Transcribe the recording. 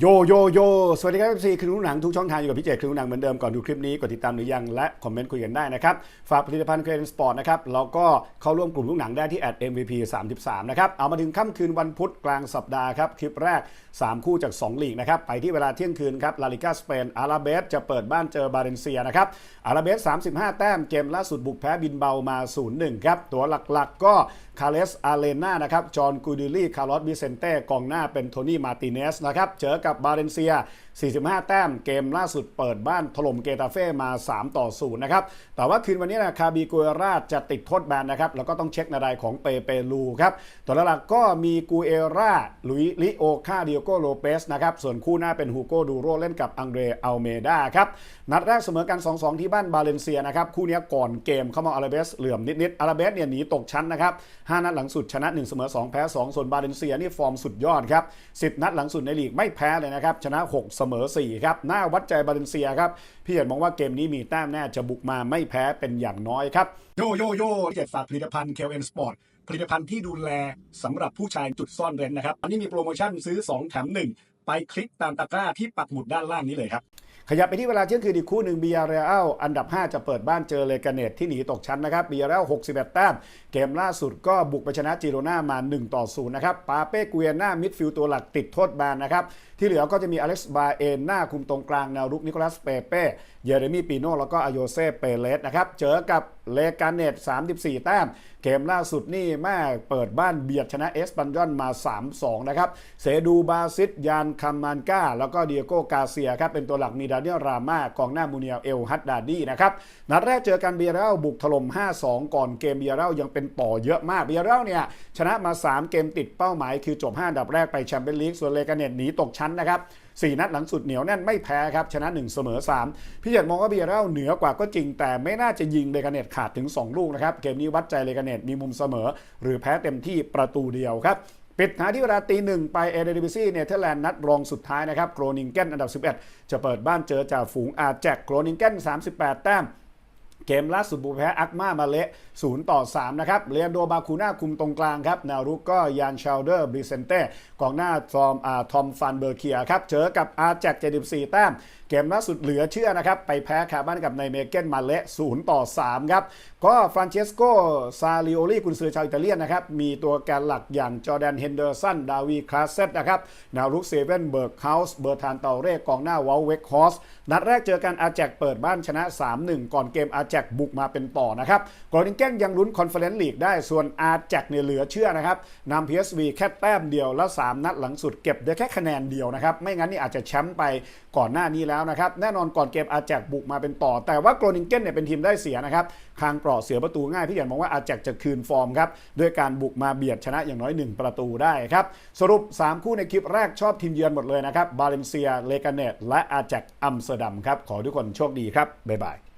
โยโยโย สวัสดีครับ FC ครูหนังทุกช่องทางอยู่กับพี่เจครูหนังเหมือนเดิมก่อนดูคลิปนี้กดติดตามหรือยังและคอมเมนต์คุยกันได้นะครับ ฝากผลิตภัณฑ์เครนสปอร์ตนะครับแล้วก็เข้าร่วมกลุ่มลูกหนังได้ที่แอด @mvp 33 นะครับ เอามาถึงค่ำคืนวันพุธกลางสัปดาห์ครับ คลิปแรก 3 คู่จาก 2 ลีกนะครับ ไปที่เวลาเที่ยงคืนครับลาลิกาสเปนอาราเบสจะเปิดบ้านเจอบาเลนเซียนะครับอาราเบส 35 แต้มเกมล่าสุดบุกแพ้บินเบามา 0-1 ครับตัวหลักๆ ก็คาเลสอาเลน่านะครับจอห์นกูดิลี่คาร์ลอสบิเซนเต้กองหน้าเป็นโทนี่มาติเนสนะครับเจอกับบาเลนเซีย45 แต้มเกมล่าสุดเปิดบ้านถล่มเกตาเฟ่มา 3 ต่อ 0 นะครับ แต่ว่าคืนวันนี้นะคาบีกูเอราจะติดโทษแบนนะครับ แล้วก็ต้องเช็คนาดายของเปเปลูครับตัวหลักก็มีกูเอราลุยลิโอคาเดียโกโลเปสนะครับ ส่วนคู่หน้าเป็นฮูโกดูโรเล่นกับอังเดรอัลเมดาครับ นัดแรกเสมอกัน 2-2 ที่บ้านบาเลนเซียนะครับ คู่นี้ก่อนเกมเข้ามาอาราเบสเหลื่อมนิดๆอาราเบสเนี่ยหนีตกชั้นนะครับ5นัดหลังสุดชนะ 1 เสมอ 2 แพ้ 2 ส่วนบาเลนเซียนี่ฟอร์มสุดยอดครับ10 นัดหลังสุดในลีกไม่แพ้เลยนะครับชนะ6เสมอ 4 ครับ หน้าวัดใจบาเลนเซียครับ พี่เห็นมองว่าเกมนี้มีแต้มแน่จะบุกมาไม่แพ้เป็นอย่างน้อยครับ โยโยโย่เจ็ดฝากผลิตภัณฑ์เคลเอนสปอร์ตผลิตภัณฑ์ที่ดูแลสำหรับผู้ชายจุดซ่อนเร้นนะครับ อันนี้มีโปรโมชั่นซื้อ 2 แถม 1 ไปคลิกตามตะกร้าที่ปักหมุดด้านล่างนี้เลยครับ ขยับไปที่เวลาเที่ยงคืนอีกคู่หนึ่งบียาเรอัลอันดับ 5 จะเปิดบ้านเจอเลกาเนตที่หนีตกชั้นนะครับบียาเรอัล61 แต้ม เกมล่าสุดก็บุกไปชนะจิโรนามา 1 ต่อ 0 นะครับ ปาเป้กุเอน่ามิดฟิลด์ตัวหลักติดโทษแบนนะครับ ที่เหลือก็จะมีอเล็กซ์บาเอนหน้าคุมตรงกลางแนวรุกนิโคลัสเปเป้ เยเรมีปีโน่แล้วก็อโยเซเปเลสนะครับเจอกับเลกาเนต34 แต้ม เกมล่าสุดนี่แม่เปิดบ้านเบียดชนะเอสปันยอนมา 3-2 นะครับ เซดูบาซิตยานคามันกาแล้วก็เดียโกกาเซียครับ เป็นตัวหลักมีดาเนียลรามากองหน้ามูเนียเอลฮัดดาดีนะครับ นัดแรกเจอกันเบียร์เรลบุกถล่ม 5-2 ก่อนเกมเบียร์เรลยังเป็นต่อเยอะมากเบียร์เรลเนี่ยชนะมา 3 เกมติดเป้าหมายคือจบ 5 อันดับแรกไปแชมเปี้ยนลีกส่วนเลกาเนตหนีตกชั้นนะครับ4 นัดหลังสุดเหนียวแน่นไม่แพ้ครับชนะ 1 เสมอ 3 พี่เจดมองว่าเบียร์เรลเหนือกว่าก็จริงแต่ไม่น่าจะยิงเลกาเนตขาดถึง 2 ลูกนะครับ เกมนี้วัดใจเลกาเนตมีมุมเสมอ หรือแพ้เต็มที่ประตูเดียวครับปิดท้ายที่เวลาตีหนึ่งไปเอเดดิบิซี่เนเธอร์แลนด์นัดรองสุดท้ายนะครับโกรนิงเกนอันดับ 11 จะเปิดบ้านเจอจ่าฝูงอาแจกโกรนิงเกน38 แต้ม เกมล่าสุดบุกแพ้อักมามาเละ0ต่อ 3 นะครับเลียนโดบาคูน่าคุมตรงกลางครับแนวรุกก็ยานชาวเดอร์บริเซนเต้กองหน้าทอมอาทอมฟันเบอร์เคียครับ เจอกับอาแจก74 แต้ม เกมล่าสุดเหลือเชื่อนะครับ ไปแพ้คาบ้านกับในเมเกนมาเละ0ต่อ 3 ครับ ก็ฟรานเชสโก ซาลิโอลีกุนซือชาวอิตาเลียนนะครับ มีตัวแกนหลักอย่างจอแดนเฮนเดอร์สัน ดาวีคลาสเซตนะครับแนวรุกเซเว่นเบิร์กเฮาส์เบอร์ทานเตาเร่กองหน้าวอลเวกฮอสนัดแรกเจอกันอาแจกเปิดบ้านชนะ 3-1 ก่อนเกมอาแจกบุกมาเป็นต่อนะครับกรอนิงเกนยังลุ้นคอนเฟอเรนซ์ลีกได้ส่วนอาแจกเนี่ยเหลือเชื่อนะครับนำ PSV แค่แต้มเดียวแล้ว3นัดหลังสุดเก็บได้แค่คะแนนเดียวนะครับไม่งั้นนี่อาจจะแชมป์ไปก่อนหน้านี้แล้วนะครับแน่นอนก่อนเกมอาแจกบุกมาเป็นต่อ แต่ว่ากรอนิงเกนเนี่ยเป็นทีมได้เสียนะครับคางเปราะเสียประตูง่ายพี่ใหญ่มองว่าอาแจกจะคืนฟอร์มครับด้วยการบุกมาเบียดชนะอย่างน้อย 1 ประตูได้ครับสรุป 3 คู่ในคลิปแรกชอบทีมเยือนหมดเลยนะครับบาเลนเซียเลกาเนตและอาแจกอัมสเตอร์ดัมครับขอทุกคนโชคดีครับบ๊ายบาย